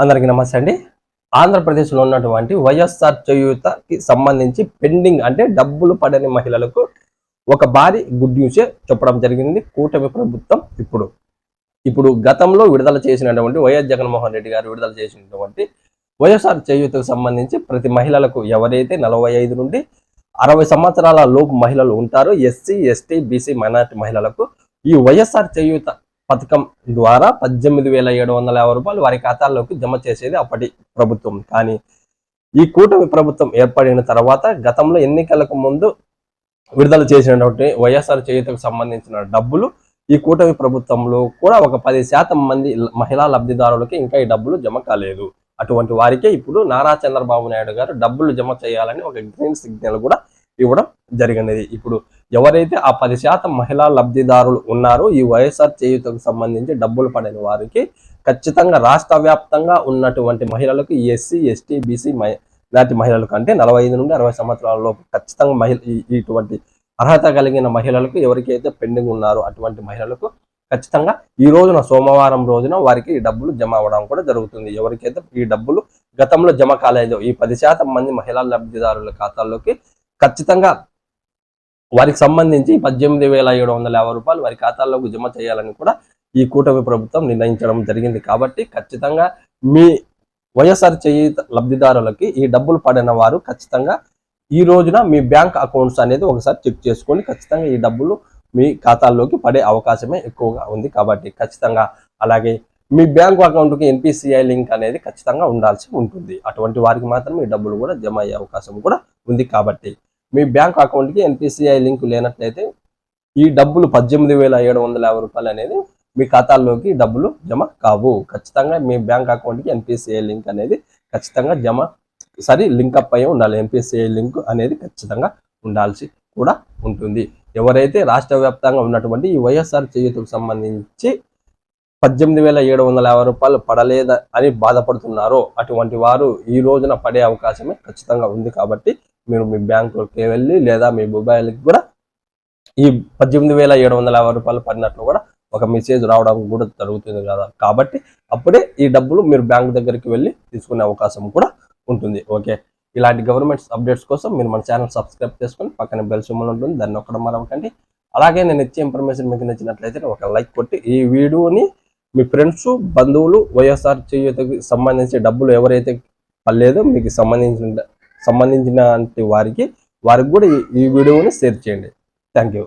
అందరికీ నమస్తే అండి. ఆంధ్రప్రదేశ్లో ఉన్నటువంటి వైఎస్ఆర్ చేయూతకి సంబంధించి పెండింగ్ అంటే డబ్బులు పడని మహిళలకు ఒక భారీ గుడ్ న్యూసే చెప్పడం జరిగింది కూటమి ప్రభుత్వం ఇప్పుడు. ఇప్పుడు గతంలో విడుదల చేసినటువంటి వైఎస్ జగన్మోహన్ రెడ్డి గారు విడుదల చేసినటువంటి వైఎస్ఆర్ చేయూతకు సంబంధించి ప్రతి మహిళలకు ఎవరైతే నలభై ఐదు నుండి అరవై సంవత్సరాల లోపు మహిళలు ఉంటారో ఎస్సీ ఎస్టీ బీసీ మైనార్టీ మహిళలకు ఈ వైఎస్ఆర్ చేయూత పథకం ద్వారా పద్దెనిమిది వేల ఏడు వందల యాభై రూపాయలు వారి ఖాతాల్లోకి జమ చేసేది అప్పటి ప్రభుత్వం. కానీ ఈ కూటమి ప్రభుత్వం ఏర్పడిన తర్వాత గతంలో ఎన్నికలకు ముందు విడుదల చేసినటువంటి వైఎస్ఆర్ చేయుతకు సంబంధించిన డబ్బులు ఈ కూటమి ప్రభుత్వంలో కూడా ఒక పది శాతం మంది మహిళా లబ్ధిదారులకి ఇంకా ఈ డబ్బులు జమ కాలేదు. అటువంటి వారికే ఇప్పుడు నారా చంద్రబాబు నాయుడు గారు డబ్బులు జమ చేయాలని ఒక గ్రీన్ సిగ్నల్ కూడా ఇవ్వడం జరిగినది. ఇప్పుడు ఎవరైతే ఆ పది శాతం మహిళా లబ్ధిదారులు ఉన్నారో ఈ వైఎస్ఆర్ చేయుతకు సంబంధించి డబ్బులు పడిన వారికి ఖచ్చితంగా రాష్ట్ర వ్యాప్తంగా ఉన్నటువంటి మహిళలకు ఎస్సీ ఎస్టీ బీసీ నాటి మహిళలకు అంటే నలభై ఐదు నుండి అరవై సంవత్సరాలలో ఖచ్చితంగా మహిళ ఇటువంటి అర్హత కలిగిన మహిళలకు ఎవరికైతే పెండింగ్ ఉన్నారో అటువంటి మహిళలకు ఖచ్చితంగా ఈ రోజున సోమవారం రోజున వారికి ఈ డబ్బులు జమ అవ్వడం కూడా జరుగుతుంది. ఎవరికైతే ఈ డబ్బులు గతంలో జమ కాలేదో ఈ పది శాతం మంది మహిళా లబ్ధిదారుల ఖాతాల్లోకి ఖచ్చితంగా వారికి సంబంధించి పద్దెనిమిది వేల ఏడు వందల యాభై రూపాయలు వారి ఖాతాల్లోకి జమ చేయాలని కూడా ఈ కూటమి ప్రభుత్వం నిర్ణయించడం జరిగింది. కాబట్టి ఖచ్చితంగా మీ వైఎస్ఆర్ చేయి లబ్ధిదారులకి ఈ డబ్బులు పడిన వారు ఖచ్చితంగా ఈ రోజున మీ బ్యాంక్ అకౌంట్స్ అనేది ఒకసారి చెక్ చేసుకొని ఖచ్చితంగా ఈ డబ్బులు మీ ఖాతాల్లోకి పడే అవకాశమే ఎక్కువగా ఉంది. కాబట్టి ఖచ్చితంగా అలాగే మీ బ్యాంకు అకౌంట్కి ఎన్పిసిఐ లింక్ అనేది ఖచ్చితంగా ఉండాల్సి ఉంటుంది. అటువంటి వారికి మాత్రం ఈ డబ్బులు కూడా జమ అయ్యే అవకాశం కూడా ఉంది. కాబట్టి మీ బ్యాంక్ అకౌంట్కి ఎన్పిసిఐ లింక్ లేనట్లయితే ఈ డబ్బులు పద్దెనిమిది వేల ఏడు వందల యాభై రూపాయలు అనేది మీ ఖాతాల్లోకి డబ్బులు జమ కావు. ఖచ్చితంగా మీ బ్యాంక్ అకౌంట్కి ఎన్పిసిఐ లింక్ అనేది ఖచ్చితంగా జమ సరి లింక్ అప్ అయి ఉండాలి. ఎన్పిసిఐ లింక్ అనేది ఖచ్చితంగా ఉండాల్సి కూడా ఉంటుంది. ఎవరైతే రాష్ట్ర వ్యాప్తంగా ఉన్నటువంటి ఈ వైఎస్ఆర్ చేయుతకు సంబంధించి పద్దెనిమిది వేల ఏడు వందల యాభై రూపాయలు పడలేదా అని బాధపడుతున్నారో అటువంటి వారు ఈ రోజున పడే అవకాశమే ఖచ్చితంగా ఉంది కాబట్టి మీరు మీ బ్యాంకుకి వెళ్ళి లేదా మీ మొబైల్కి కూడా ఈ పద్దెనిమిది వేల ఏడు వందల యాభై రూపాయలు పడినట్లు కూడా ఒక మెసేజ్ రావడం కూడా జరుగుతుంది కదా. కాబట్టి అప్పుడే ఈ డబ్బులు మీరు బ్యాంక్ దగ్గరికి వెళ్ళి తీసుకునే అవకాశం కూడా ఉంటుంది. ఓకే? ఇలాంటి గవర్నమెంట్ అప్డేట్స్ కోసం మీరు మన ఛానల్ సబ్స్క్రైబ్ చేసుకొని పక్కన బెల్ సింబల్ ఉంటుంది. దాన్ని ఒక్కడం మరవకండి. అలాగే నేను ఇచ్చే ఇన్ఫర్మేషన్ మీకు నచ్చినట్లయితే ఒక లైక్ కొట్టి ఈ వీడియోని మీ ఫ్రెండ్స్ బంధువులు వైఎస్ఆర్ చేయుతకి సంబంధించి డబ్బులు ఎవరైతే పర్లేదో మీకు సంబంధించిన సంబంధించిన వారికి వారికి కూడా ఈ- ఈ వీడియోని షేర్ చేయండి. Thank you